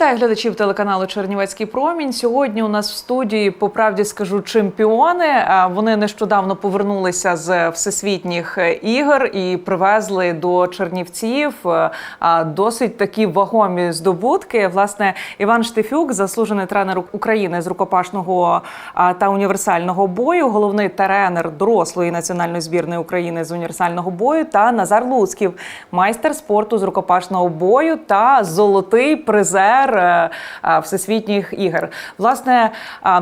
Вітаю глядачів телеканалу Чернівецький промінь. Сьогодні у нас в студії, по правді скажу, чемпіони. Вони нещодавно повернулися з всесвітніх ігор і привезли до Чернівців досить такі вагомі здобутки. Власне, Іван Штефюк, заслужений тренер України з рукопашного та універсального бою, головний тренер дорослої національної збірної України з універсального бою, та Назар Луцьків, майстер спорту з рукопашного бою та золотий призер е, е, всесвітніх ігор. Власне,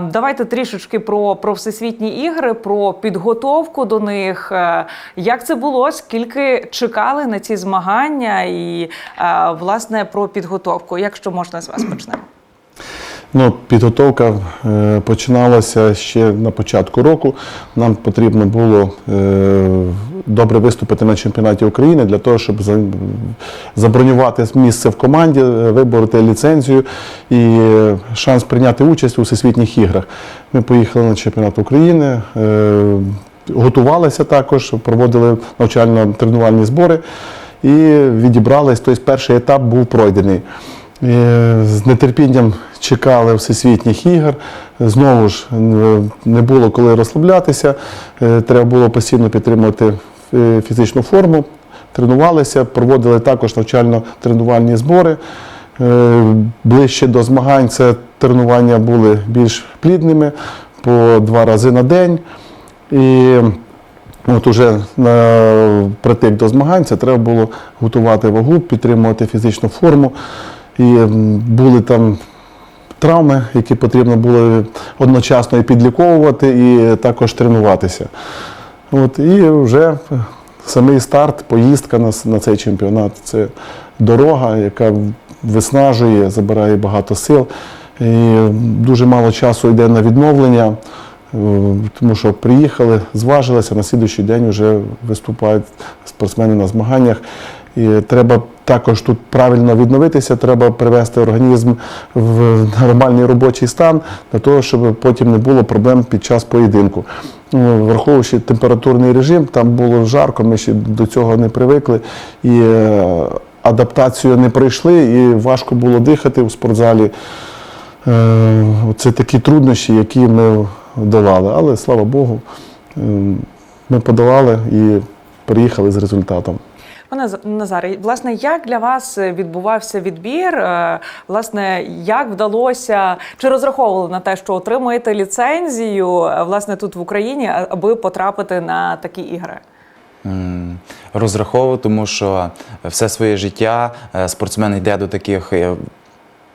давайте трішечки про, про всесвітні ігри, про підготовку до них. Е, Як це було? Скільки чекали на ці змагання, і е, власне про підготовку. Якщо можна з вас почнемо. Ну, підготовка е, починалася ще на початку року. Нам потрібно було е, добре виступити на чемпіонаті України для того, щоб за- забронювати місце в команді, е, вибороти ліцензію і шанс прийняти участь у всесвітніх іграх. Ми поїхали на чемпіонат України. Готувалися також, проводили навчально-тренувальні збори і відібрались. Тобто перший етап був пройдений. Е, З нетерпінням чекали всесвітніх ігор. Знову ж е, не було коли розслаблятися. Е, Треба було постійно підтримувати фізичну форму. Тренувалися, проводили також навчально-тренувальні збори. Ближче до змагань це тренування були більш плідними по два рази на день. І От уже на притик до змагань це треба було готувати вагу, підтримувати фізичну форму. І були там травми, які потрібно було одночасно і підліковувати, і також тренуватися. От, і вже самий старт, поїздка на, на цей чемпіонат це дорога, яка виснажує, забирає багато сил. І дуже мало часу йде на відновлення. Е, Тому що приїхали, зважилися, на слідуючий день вже виступають спортсмени на змаганнях. І треба також тут правильно відновитися, треба привести організм в нормальний робочий стан для того, щоб потім не було проблем під час поєдинку. Ну, Враховуючи температурний режим, там було жарко, ми ще до цього не привикли. І е, адаптацію не пройшли, і важко було дихати у спортзалі. Е, Це такі труднощі, які ми долали. Але слава Богу, е, ми подолали і приїхали з результатом. Пане Назаре, власне, як для вас відбувався відбір? Е, Власне, як вдалося чи розраховували на те, що отримаєте ліцензію е, власне тут в Україні, аби потрапити на такі ігри? Розраховував, тому що все своє життя е, спортсмен йде до таких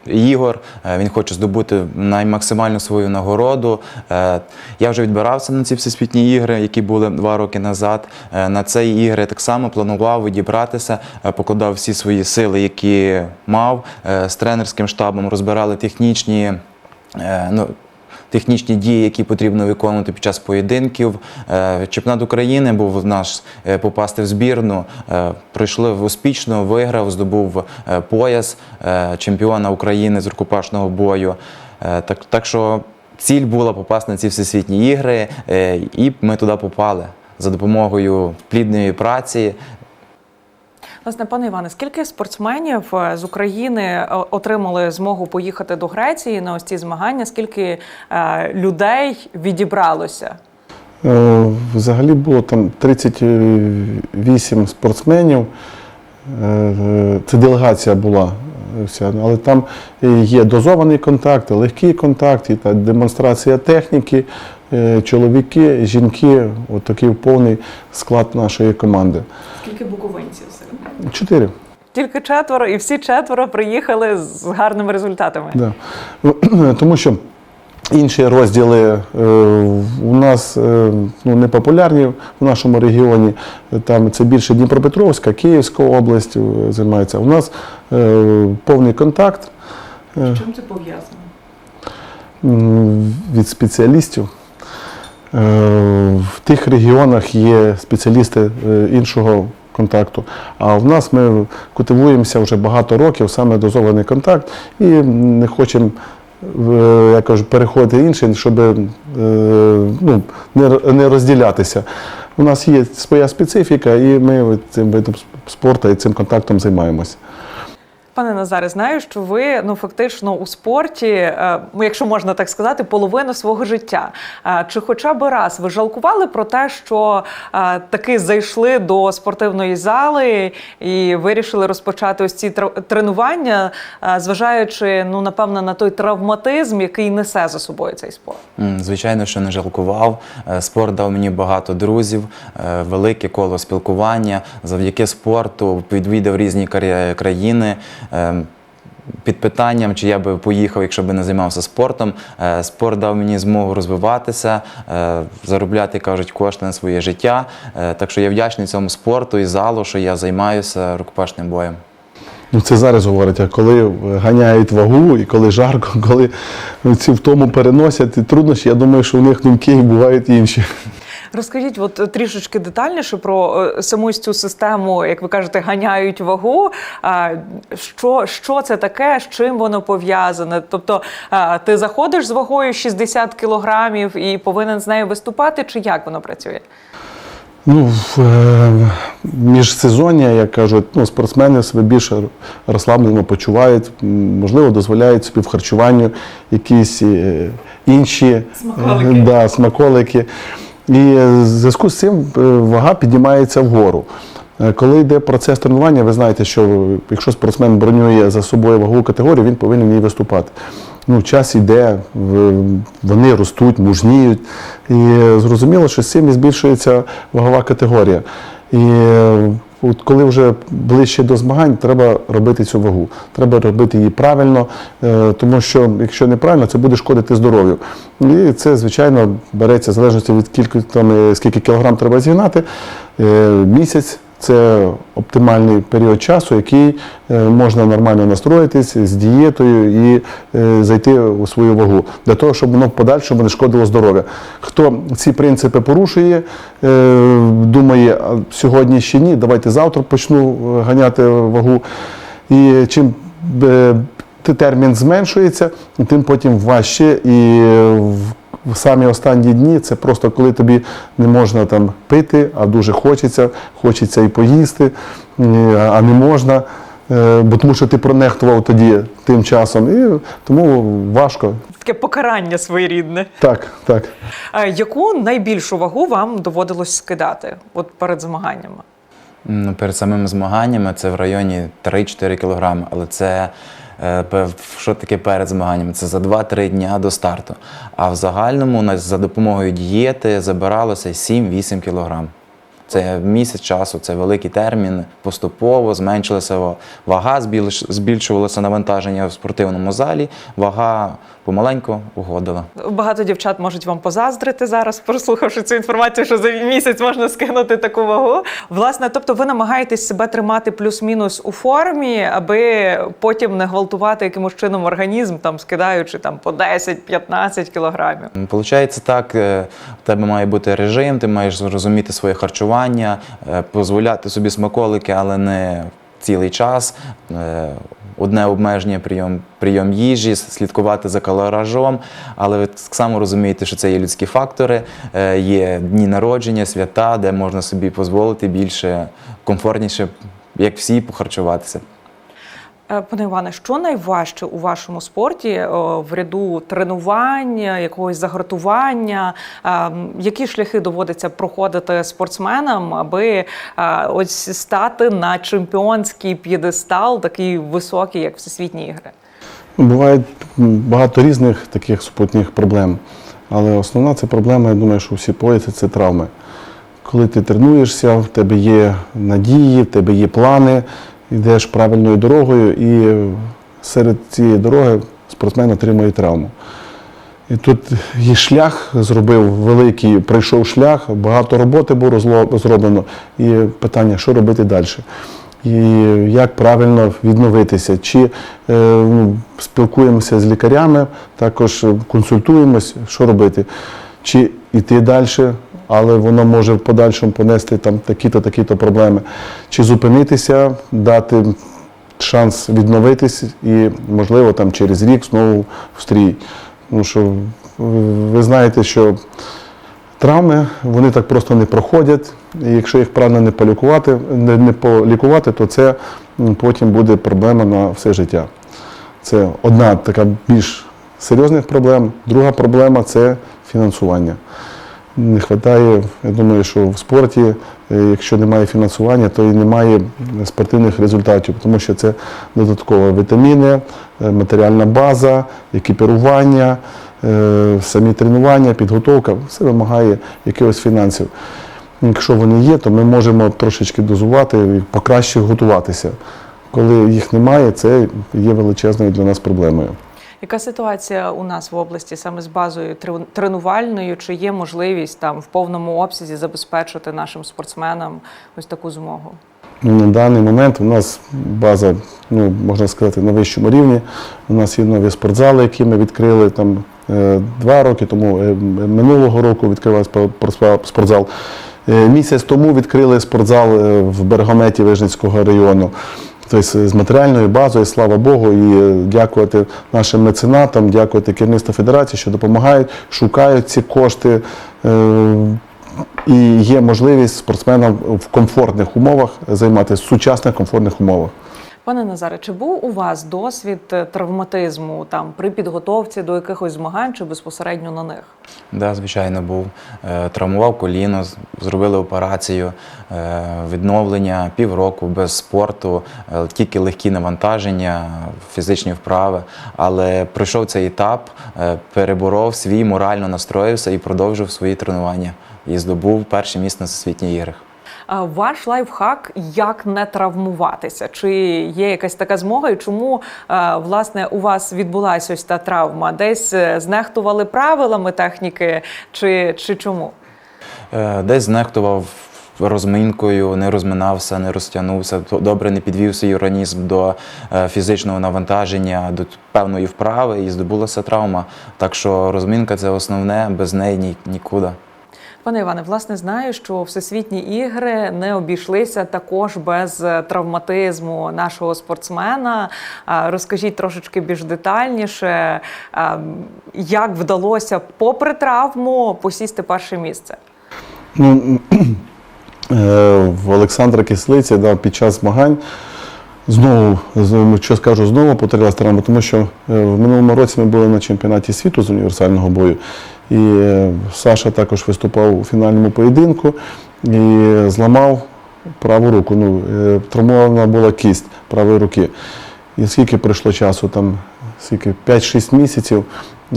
ігор, е, він хоче здобути наймаксимальну свою нагороду. Е, Я вже відбирався на ці всесвітні ігри, які були два роки назад. Е, На ці ігри так само планував відібратися, покладав всі свої сили, які мав. З тренерським штабом розбирали технічні. Ну, технічні дії, які потрібно виконувати під час поєдинків. Е, Чемпіонат України був наш е, попасти в збірну. Е, Пройшли успішно, виграв, здобув пояс чемпіона України з рукопашного бою. Так, так що ціль була попасти на ці всесвітні ігри, і ми туди попали за допомогою плідної праці. Власне, пане Іване, скільки спортсменів е, з України е, отримали змогу поїхати до Греції на ось ці змагання? Скільки е, людей відібралося? Взагалі було там 38 спортсменів. Це делегація була вся, але там є дозований контакт, легкий контакт, і та демонстрація техніки, чоловіки, жінки, от повний склад нашої команди. Скільки буковинців серед них? Чотири. Тільки четверо, і всі четверо приїхали з гарними результатами. Да. Тому що інші розділи е, у нас е, ну, не популярні в нашому регіоні. Там це більше Дніпропетровська, Київська область е, займається. У нас е, повний контакт е, Чим це пов'язано? від спеціалістів. Е, В тих регіонах є спеціалісти іншого контакту. А в нас ми культивуємося вже багато років, саме дозований контакт, і не хочемо е, я кажу, переходити іншим, щоб е, ну, не розділятися. У нас є своя специфіка, і ми цим видом спорту і цим контактом займаємося. Пане Назаре, знаю, що ви ну фактично у спорті, е, ну, якщо можна так сказати, половину свого життя. Е, Чи хоча б раз ви жалкували про те, що е, таки зайшли до спортивної зали і вирішили розпочати ось ці тр- тренування, зважаючи ну напевно на той травматизм, який несе за собою цей спорт? Звичайно, що не жалкував. Спорт дав мені багато друзів, велике коло спілкування. Завдяки спорту відвідав різні країни. Е, Під питанням, чи я би поїхав, якщо б не займався спортом. Е, Спорт дав мені змогу розвиватися, е, заробляти, кажуть, кошти на своє життя. Е, Так що я вдячний цьому спорту і залу, що я займаюся рукопашним боєм. Ну, це зараз говорять, а коли ганяють вагу і коли жарко, коли ці втому переносять і труднощі, я думаю, що у них думки бувають інші. Розкажіть, от е, трішечки детальніше про е, саму цю систему, як ви кажете, ганяють вагу. А, Що, що це таке, з чим воно пов'язане? Тобто ти заходиш з вагою 60 кілограмів і повинен з нею виступати, чи як воно працює? Ну, в, е, міжсезоння, як кажуть, ну, спортсмени себе більше розслаблено почувають, можливо, дозволяють собі в харчуванню якісь е, інші Смаколики. е, да, смаколики. І е, в зв'язку з цим е, вага піднімається вгору. Е, Коли йде процес тренування, ви знаєте, що якщо спортсмен бронює за собою вагову категорію, він повинен в ній виступати. Ну, час йде, вони ростуть, мужніють. І зрозуміло, що з цим і збільшується вагова категорія. І от коли вже ближче до змагань, треба робити цю вагу. Треба робити її правильно, е, тому що якщо неправильно, це буде шкодити здоров'ю. І це, звичайно, береться в залежності від кількості, е, скільки кілограм треба зігнати. Е, Місяць це оптимальний період часу, який е, можна нормально настроїтись з дієтою і е, зайти у свою вагу для того, щоб воно в подальшому не шкодило здоров'я. Хто ці принципи порушує, е, думає, сьогодні ще ні, давайте завтра почну ганяти вагу. І чим термін зменшується, тим потім важче і в в самі останні дні це просто коли тобі не можна там пити, а дуже хочеться, хочеться і поїсти, а не можна, е, бо тому що ти пронехтував тоді тим часом. І тому важко. Таке покарання своєрідне. Так, так. А яку найбільшу вагу вам доводилось скидати от перед змаганнями? Ну, перед самими змаганнями це в районі 3-4 кілограми, але це що таке перед змаганнями? Це за 2-3 дня до старту. А в загальному за допомогою дієти забиралося 7-8 кілограм. Це місяць часу, це великий термін. Поступово зменшилася вага, збільшувалося навантаження в спортивному залі. Вага помаленьку угодила. Багато дівчат можуть вам позаздрити зараз, прослухавши цю інформацію, що за місяць можна скинути таку вагу. Власне, тобто, ви намагаєтесь себе тримати плюс-мінус у формі, аби потім не гвалтувати якимось чином організм, там скидаючи там по 10-15 кілограмів. Получається так, е, в тебе має бути режим, ти маєш зрозуміти своє харчування, е, дозволяти собі смаколики, але не цілий час. Одне обмеження прийом, прийом їжі, слідкувати за калоражом, але ви так само розумієте, що це є людські фактори, е, є дні народження, свята, де можна собі дозволити більше комфортніше, як всі, похарчуватися. Е, Пане Іване, що найважче у вашому спорті в ряду тренувань, якогось загартування? Е, Які шляхи доводиться проходити спортсменам, аби е, ось стати на чемпіонський п'єдестал, такий високий, як всесвітні ігри? Буває багато різних таких супутніх проблем. Але основна це проблема, я думаю, що всі пояси це травми. Коли ти тренуєшся, в тебе є надії, в тебе є плани, йдеш правильною дорогою, і серед цієї дороги спортсмен отримує травму. І тут є шлях, зробив великий, пройшов шлях, багато роботи було зроблено. І питання, що робити далі. І як правильно відновитися, чи е, ну, спілкуємося з лікарями, також консультуємось, що робити, чи йти далі, але воно може в подальшому понести там такі-то, такі-то проблеми, чи зупинитися, дати шанс відновитись і, можливо, там через рік знову в стрій. Тому що е, ви знаєте, що травми вони так просто не проходять. І якщо їх правильно не полікувати, не полікувати, то це потім буде проблема на все життя. Це одна така більш серйозних проблем. Друга проблема це фінансування. Не вистачає, я думаю, що в спорті, е, якщо немає фінансування, то і немає спортивних результатів, тому що це додатково вітаміни, е, матеріальна база, екіпірування, е, самі тренування, підготовка, все вимагає якихось фінансів. Якщо вони є, то ми можемо трошечки дозувати і покраще готуватися. Коли їх немає, це є величезною для нас проблемою. Яка ситуація у нас в області саме з базою трен- тренувальною? Чи є можливість там в повному обсязі забезпечити нашим спортсменам ось таку змогу? Ну, На даний момент у нас база, ну, можна сказати, на вищому рівні. У нас є нові спортзали, які ми відкрили там е, два роки тому, е, минулого року спо- спортзал. Е, Місяць тому відкрили спортзал в Бергометі Вижницького району. Тобто з матеріальною базою, слава Богу, і е, дякувати нашим меценатам, дякувати керівництву федерації, що допомагають, шукають ці кошти. е, і є можливість спортсменам в комфортних умовах займатися в сучасних комфортних умовах. Пане Назаре, чи був у вас досвід е, травматизму там при підготовці до якихось змагань чи безпосередньо на них? Да, звичайно, був. Е, Травмував коліно, зробили операцію, е, відновлення півроку без спорту, тільки легкі навантаження, фізичні вправи. Але пройшов цей етап, переборов свій, морально настроївся і продовжив свої тренування. І здобув перше місце на всесвітніх іграх. Ваш лайфхак як не травмуватися? Чи є якась така змога? І чому е, власне у вас відбулася ось та травма? Десь е, знехтували правилами техніки, чи, чи чому? Е, Десь знехтував розминкою, не розминався, не розтягнувся, добре не підвів свій організм до фізичного навантаження, до певної вправи і здобулася травма. Так що розминка це основне, без неї ні, нікуди. Пане Іване, власне, знаю, що всесвітні ігри не обійшлися також без е, травматизму нашого спортсмена. Розкажіть трошечки більш детальніше, як вдалося, попри травму, посісти перше місце. Ну, е, в Олександра Кислиці да, під час змагань знову, що скажу, знову повторилась травма, тому що е, в минулому році ми були на чемпіонаті світу з універсального бою. І е, Саша також виступав у фінальному поєдинку і зламав праву руку. Ну, е, травмована була кість правої руки. І скільки пройшло часу, там скільки 5-6 місяців.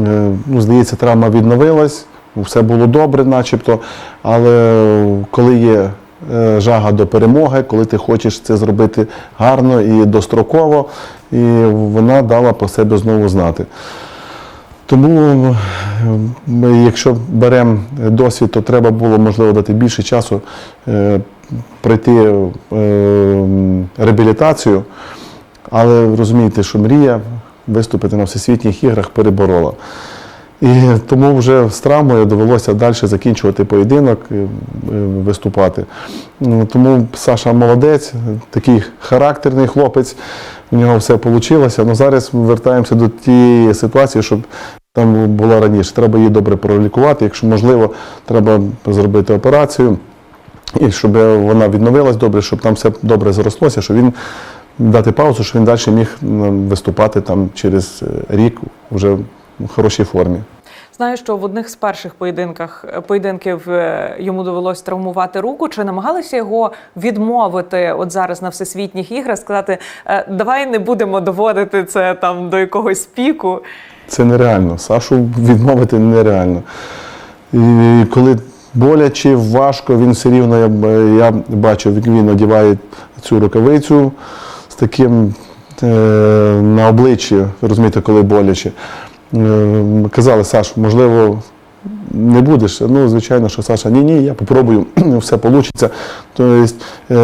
Е, Ну, здається, травма відновилась, все було добре, начебто. Але коли є жага до перемоги, коли ти хочеш це зробити гарно і достроково, і вона дала по себе знову знати. Тому, ми, якщо беремо досвід, то треба було можливо дати більше часу е, пройти е, реабілітацію. Але розумієте, що мрія виступити на всесвітніх іграх переборола. І тому вже з травмою довелося далі закінчувати поєдинок, е, виступати. Ну, Тому Саша молодець, такий характерний хлопець, у нього все вийшло. Ну зараз ми вертаємося до тієї ситуації, щоб там було раніше. Треба її добре пролікувати. Якщо можливо, треба зробити операцію. І щоб вона відновилась добре, щоб там все добре зрослося, щоб він дати паузу, щоб він далі міг виступати там через е, рік вже хорошій формі. Знаю, що в одних з перших поєдинках поєдинків е, йому довелось травмувати руку. Чи намагалися його відмовити от зараз на всесвітніх іграх, сказати, «Е, давай не будемо доводити це там до якогось піку. Це нереально. Сашу відмовити нереально. І коли боляче, важко, він все рівно, я, я бачив, він одягає цю рукавицю з таким е, на обличчі, розумієте, коли боляче. Е, казали, Саш, можливо, не будеш. Ну, звичайно, що Саша, ні, ні, я попробую, все вийде. Тобто, е,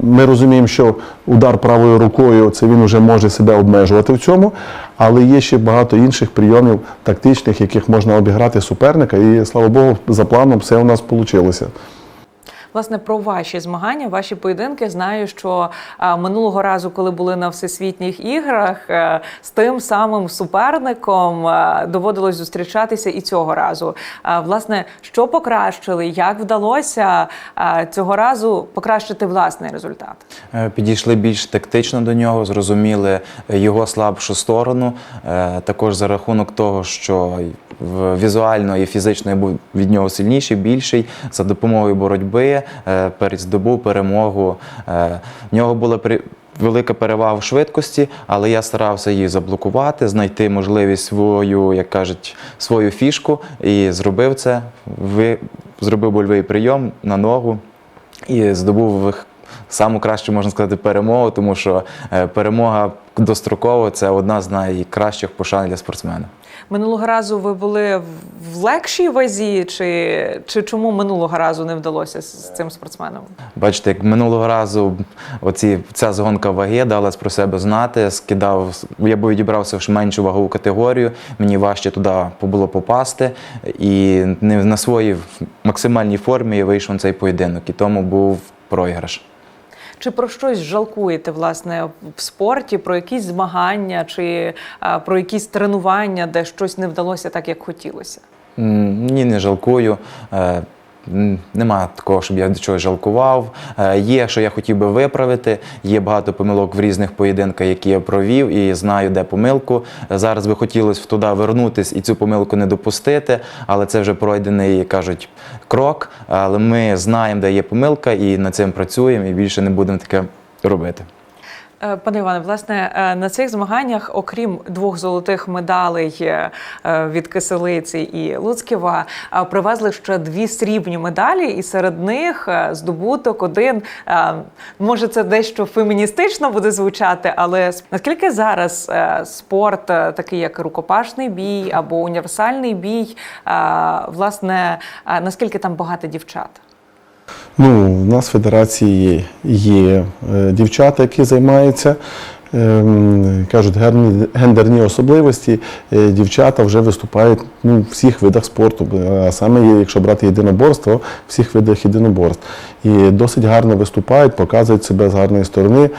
ми розуміємо, що удар правою рукою це він вже може себе обмежувати в цьому, але є ще багато інших прийомів тактичних, яких можна обіграти суперника, і слава Богу, за планом все у нас вийшло. Власне, про ваші змагання, ваші поєдинки. Знаю, що а, минулого разу, коли були на всесвітніх іграх, е, з тим самим суперником е, доводилось зустрічатися і цього разу. А, власне, що покращили, як вдалося е, цього разу покращити власний результат? Е, Підійшли більш тактично до нього, зрозуміли його слабшу сторону. Е, Також за рахунок того, що візуально і фізично я був від нього сильніший, більший, за допомогою боротьби е, здобув перемогу. Е, В нього була велика перевага в швидкості, але я старався її заблокувати, знайти можливість свою, як кажуть, свою фішку і зробив це. Зробив больовий прийом на ногу і здобув саму кращу, можна сказати, перемогу, тому що е, перемога достроково це одна з найкращих пошан для спортсмена. Минулого разу ви були в- легшій вазі, чи, чи чому минулого разу не вдалося з, цим спортсменом? Бачите, як минулого разу оці, ця згонка ваги дала про себе знати, скидав, я би відібрався в меншу вагову категорію, мені важче туди було попасти, і не на своїй максимальній формі я вийшов на цей поєдинок, і тому був програш. Чи про щось жалкуєте власне в спорті, про якісь змагання, чи про якісь тренування, де щось не вдалося так, як хотілося? Ні, не жалкую. Нема такого, щоб я до чогось жалкував. Е, Є, що я хотів би виправити. Є багато помилок в різних поєдинках, які я провів, і знаю, де помилку. Е, Зараз би хотілося туди вернутись і цю помилку не допустити, але це вже пройдений, кажуть, крок. Але ми знаємо, де є помилка, і над цим працюємо, і більше не будемо таке робити. Е, Пане Іване, власне, е, на цих змаганнях, окрім двох золотих медалей е, від Киселиці і Луцьківа, привезли ще дві срібні медалі, і серед них здобуток один. Може, це дещо феміністично буде звучати, але наскільки зараз спорт, такий як рукопашний бій або універсальний бій, власне, наскільки там багато дівчат? Ну, в нас в федерації є, е, дівчата, які займаються. ем, Кажуть, гендерні особливості, Е, дівчата вже виступають ну, в всіх видах спорту, а саме якщо брати єдиноборство, в всіх видах єдиноборств. І досить гарно виступають, показують себе з гарної сторони.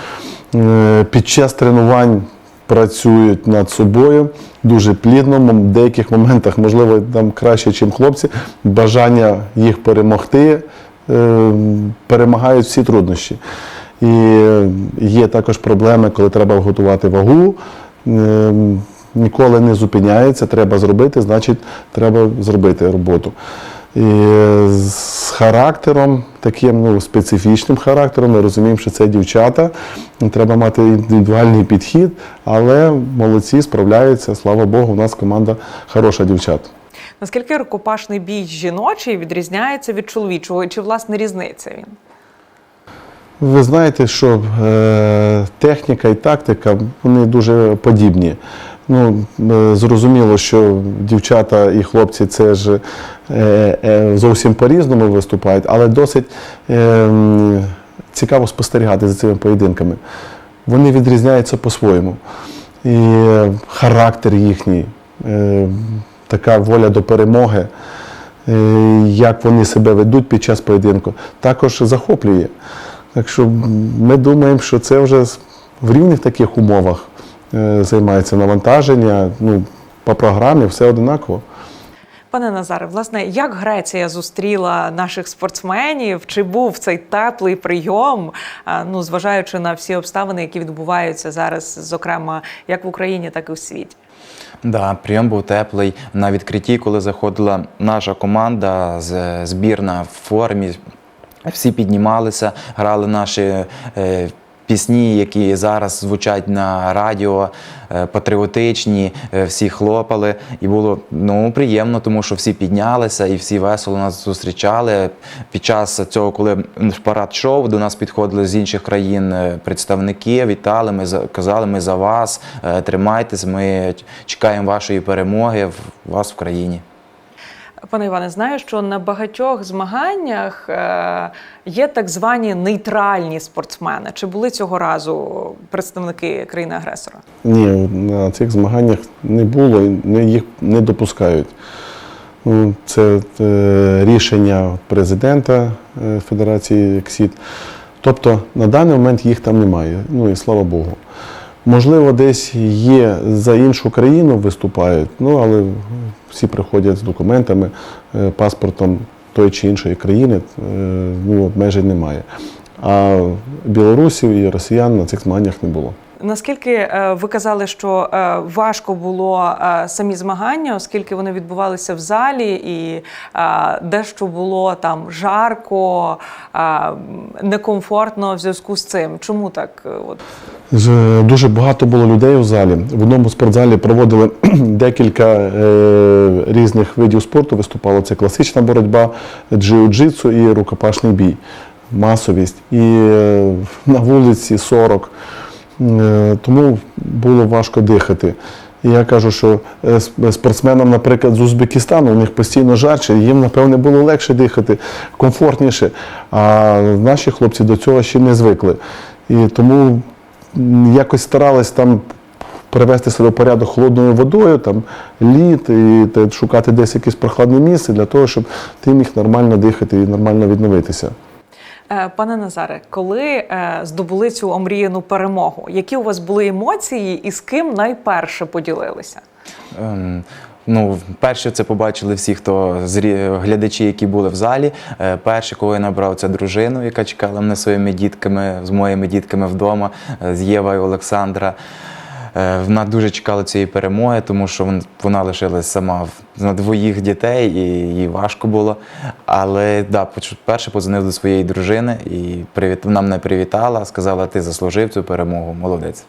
Е, Під час тренувань працюють над собою дуже плідно. В деяких моментах, можливо, там краще, ніж хлопці. Бажання їх перемогти перемагають всі труднощі. І е, є також проблеми, коли треба готувати вагу. Е, Ніколи не зупиняється, треба зробити, значить, треба зробити роботу. І е, з характером, таким ну, специфічним характером, ми розуміємо, що це дівчата. Треба мати індивідуальний підхід, але молодці справляються. Слава Богу, у нас команда хороша дівчат. Наскільки рукопашний бій жіночий відрізняється від чоловічого, чи власне різниця він? Ви знаєте, що е, техніка і тактика вони дуже подібні. Ну, е, зрозуміло, що дівчата і хлопці це ж е, е, зовсім по-різному виступають, але досить е, цікаво спостерігати за цими поєдинками. Вони відрізняються по-своєму. І е, характер їхній, е, така воля до перемоги, е, як вони себе ведуть під час поєдинку, також захоплює. Так що ми думаємо, що це вже в рівних таких умовах е, займається навантаження. Ну, по програмі все одинаково. Пане Назаре, власне, як Греція зустріла наших спортсменів? Чи був цей теплий прийом? Ну, зважаючи на всі обставини, які відбуваються зараз, зокрема як в Україні, так і в світі. Да, прийом був теплий на відкритті, коли заходила наша команда з збірна в формі. Всі піднімалися, грали наші е, пісні, які зараз звучать на радіо, е, патріотичні, е, всі хлопали. І було ну, приємно, тому що всі піднялися і всі весело нас зустрічали. Під час цього, коли парад шов, до нас підходили з інших країн е, представники, вітали, ми за- казали, ми за вас, тримайтесь, ми чекаємо вашої перемоги в вас в країні. Пане Іване, знаю, що на багатьох змаганнях е, є так звані нейтральні спортсмени. Чи були цього разу представники країни-агресора? Ні, на цих змаганнях не було, їх не допускають. Ну, Це е, рішення президента е, Федерації КСІД. Тобто на даний момент їх там немає. Ну і слава Богу. Можливо, десь є за іншу країну виступають, ну але всі приходять з документами, е, паспортом тої чи іншої країни, е, ну, обмежень немає. А білорусів і росіян на цих змаганнях не було. Наскільки е, ви казали, що е, важко було е, самі змагання, оскільки вони відбувалися в залі, і дещо було там жарко, некомфортно в зв'язку з цим. Чому так? От Дуже багато було людей у залі. В одному спортзалі проводили декілька різних видів спорту. Виступало це класична боротьба, джиу-джитсу і рукопашний бій, масовість. І на вулиці 40. Е, тому було важко дихати. І я кажу, що е, спортсменам, наприклад, з Узбекистану, у них постійно жарче, їм, напевне, було легше дихати, комфортніше. А наші хлопці до цього ще не звикли. І тому якось старались там привести себе в порядок холодною водою, там лід, і шукати десь якесь прохладне місце для того, щоб ти міг нормально дихати і нормально відновитися. Е, Пане Назаре, коли е, здобули цю омріяну перемогу, які у вас були емоції і з ким найперше поділилися? Ем, Ну, перше це побачили всі, хто глядачі, які були в залі. Е, Перше, коли я набрав, це дружину, яка чекала мене своїми дітками, з моїми дітками вдома, з Єва Олександра. Е, Вона дуже чекала цієї перемоги, тому що вона лишилась сама на двоїх дітей, і їй важко було. Але да, перше позвонив до своєї дружини і привіт... вона мене привітала, сказала, ти заслужив цю перемогу, молодець.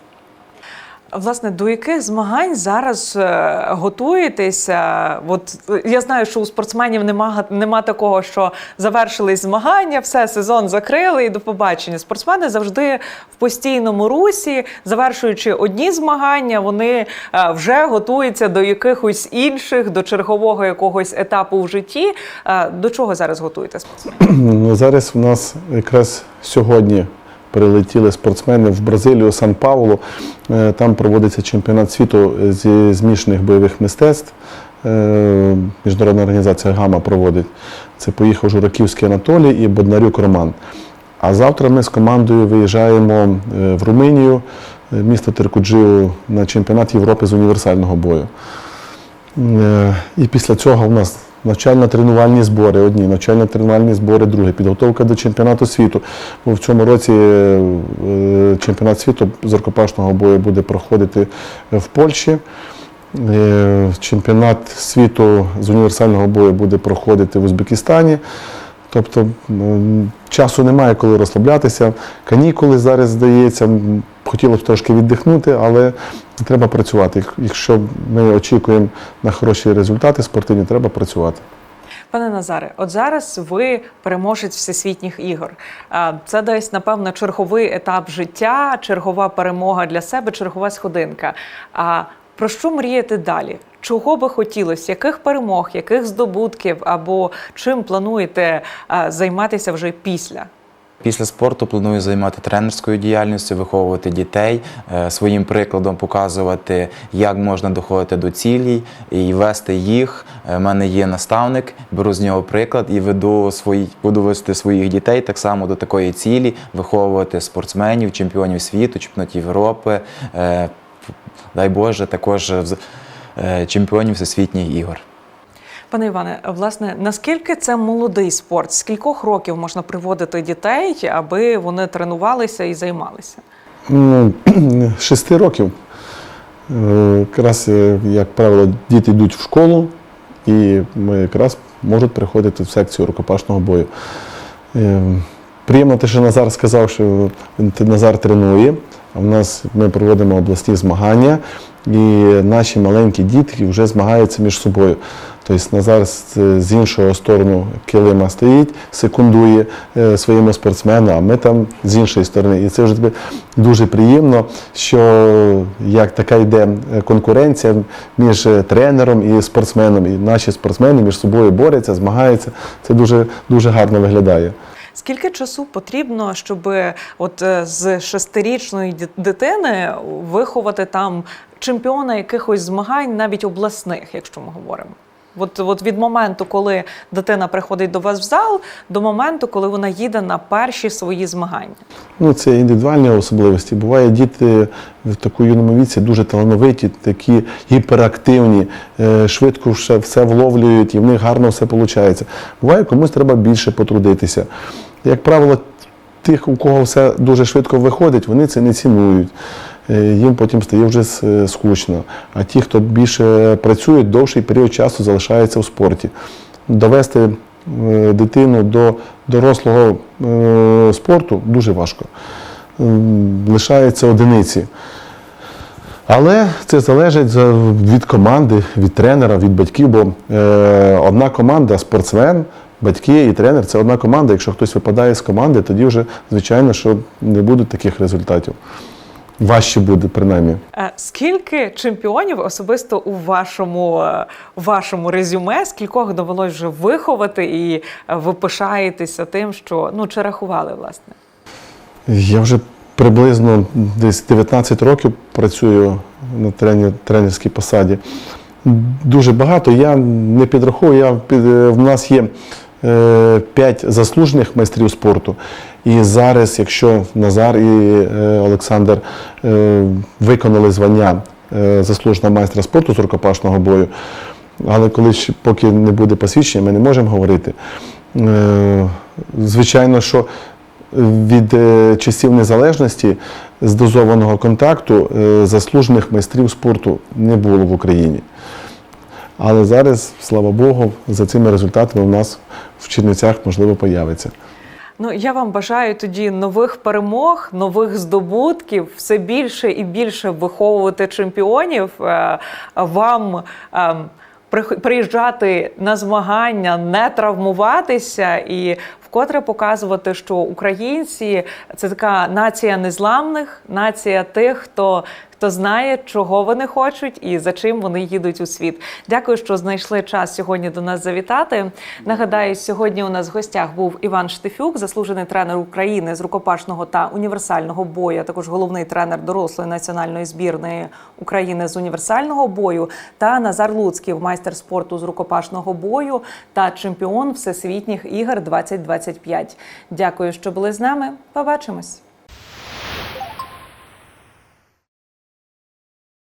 Власне, до яких змагань зараз е, готуєтеся? От я знаю, що у спортсменів нема, нема такого, що завершились змагання, все, сезон закрили і до побачення. Спортсмени завжди в постійному русі, завершуючи одні змагання, вони е, вже готуються до якихось інших, до чергового якогось етапу в житті. Е, До чого зараз готуєте спортсмени? Ну, Зараз в нас якраз сьогодні прилетіли спортсмени в Бразилію, Сан-Паулу. Е, Там проводиться чемпіонат світу зі змішаних бойових мистецтв. Е, Міжнародна організація ГАМА проводить. Це поїхав Жураківський Анатолій і Боднарюк Роман. А завтра ми з командою виїжджаємо е, в Румунію, місто Теркуджиу, на чемпіонат Європи з універсального бою. І після цього в нас навчально-тренувальні збори одні, навчально-тренувальні збори другі, підготовка до чемпіонату світу. Бо в цьому році е, е, чемпіонат світу з рукопашного бою буде проходити в Польщі. Е, Чемпіонат світу з універсального бою буде проходити в Узбекистані. Тобто часу немає, коли розслаблятися. Канікули зараз здається. Хотілося б трошки віддихнути, але треба працювати. Якщо ми очікуємо на хороші результати спортивні, треба працювати. Пане Назаре, от зараз ви переможець всесвітніх ігор. Це десь, напевно, черговий етап життя, чергова перемога для себе, чергова сходинка. А про що мрієте далі? Чого би хотілося? Яких перемог, яких здобутків або чим плануєте займатися вже після? Після спорту планую займати тренерською діяльністю, виховувати дітей, е, своїм прикладом показувати, як можна доходити до цілей і вести їх. У мене є наставник, беру з нього приклад і веду свої, буду вести своїх дітей так само до такої цілі, виховувати спортсменів, чемпіонів світу, чемпіонатів Європи. е, Дай Боже, також е, чемпіонів всесвітніх ігор. Пане Іване, власне, наскільки це молодий спорт? З кількох років можна приводити дітей, аби вони тренувалися і займалися? Ну, шести років. Е, Якраз, е, як правило, діти йдуть в школу і якраз можуть приходити в секцію рукопашного бою. Е, Приємно те, що Назар сказав, що Назар тренує. В нас ми проводимо обласні змагання, і наші маленькі дітки вже змагаються між собою. Тобто Назар з, іншого сторону килима стоїть, секундує е, своєму спортсмену, а ми там з іншої сторони. І це вже дуже приємно, що як така йде е, конкуренція між е, тренером і спортсменом, і наші спортсмени між собою борються, змагаються. Це дуже, дуже гарно виглядає. Скільки часу потрібно, щоб от е, з шестирічної дитини виховати там чемпіона якихось змагань, навіть обласних, якщо ми говоримо? От, от від моменту, коли дитина приходить до вас в зал, до моменту, коли вона їде на перші свої змагання. Ну, це індивідуальні особливості. Буває діти в такому юному віці дуже талановиті, такі гіперактивні, е, швидко все вловлюють, і в них гарно все виходить. Буває, комусь треба більше потрудитися. Як правило, тих, у кого все дуже швидко виходить, вони це не цінують. Е, Їм потім стає вже скучно. А ті, хто більше працюють, довший період часу залишаються в спорті. Довести е, дитину до дорослого е, спорту дуже важко. М, Лишаються одиниці. Але це залежить від команди, від тренера, від батьків, бо е, одна команда, спортсмен, батьки і тренер це одна команда. Якщо хтось випадає з команди, тоді вже, звичайно, що не буде таких результатів. Важче буде, принаймні. Е, Скільки чемпіонів особисто у вашому, е, вашому резюме, скількох довелось вже виховати, і е, ви пишаєтеся тим, що ну чи рахували власне? Я вже приблизно десь 19 років працюю на тренер, тренерській посаді. Дуже багато. Я не підраховую. Я, в нас є 5 заслужених майстрів спорту. І зараз, якщо Назар і е, Олександр е, виконали звання е, заслуженого майстра спорту з рукопашного бою, але коли поки не буде посвідчення, ми не можемо говорити. Е, Звичайно, що від е, часів незалежності з дозованого контакту е, заслужених майстрів спорту не було в Україні. Але зараз, слава Богу, за цими результатами у нас в Чернівцях можливо появиться. Ну я вам бажаю тоді нових перемог, нових здобутків, все більше і більше виховувати чемпіонів. е, Вам ем, приїжджати на змагання, не травмуватися і вкотре показувати, що українці це така нація незламних, нація тих, хто. Хто знає, чого вони хочуть і за чим вони їдуть у світ. Дякую, що знайшли час сьогодні до нас завітати. Нагадаю, сьогодні у нас в гостях був Іван Штефюк, заслужений тренер України з рукопашного та універсального бою, а також головний тренер дорослої національної збірної України з універсального бою, та Назар Луцький, майстер спорту з рукопашного бою та чемпіон всесвітніх ігор 2025. Дякую, що були з нами. Побачимось.